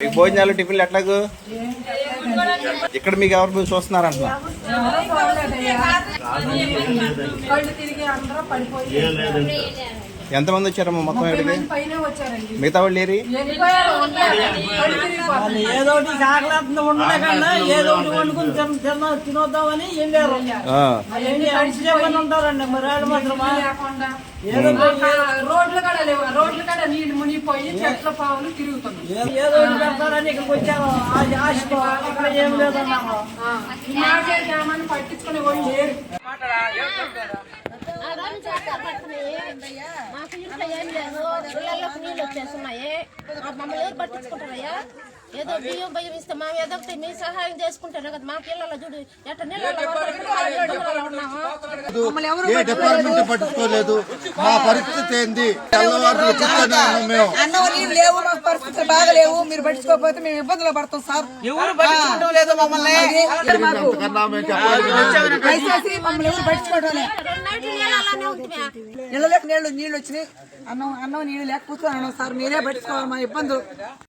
మీకు భోజనాలు టిఫిన్లు ఎట్లాగు? ఇక్కడ మీకు ఎవరు అందరూ పడిపోయి ఎంతమంది వచ్చారమ్మా మొత్తం ఇక్కడికి? వచ్చారండి మిగతా వాళ్ళు ఏరి మునిగిపోయి చెట్ల పావులు ఏదో పెడతారని ఇక్కడికి వచ్చాము ఆశతో ఏం లేదన్నాము. చేద్దామని పట్టించుకుని పోయి లేరు. మాకు ఇంట్లో ఏం లేదు పిల్లలకు నీళ్ళు వచ్చేస్తున్నాయి ఆ మమ్మల్ని ఎవరు పట్టించుకుంటారయ్యా ఏదో బియ్యం భయం ఇస్తే మా ఏదో మీ సహాయం చేసుకుంటారు కదా మా పిల్లల చూడు ఎట్ట ఉన్నాము ఏ డిపార్ట్మెంట్ పట్టించుకోలేదు. మా పరిస్థితి ఏంది? పరిస్థితులు బాగలేవు. మీరు పట్టించుకోకపోతే మేము ఇబ్బందులు పడతాం సార్. ఎవరు పట్టించుకోవడం లేదు మమ్మల్ని. మాకు? కన్నా మేము చెప్పాలి దయచేసి మమ్మల్ని ఎవరు పట్టించుకోవడం లేదు. రెండు నైట్లు నీళ్ళు నీళ్ళ లేక నీళ్ళు నీళ్ళు వచ్చినాయి. అన్నం అన్నం నీళ్ళు లేక కూర్చొని అన్నాం సార్ మీరే పట్టించుకోవాలి మా ఇబ్బందులు.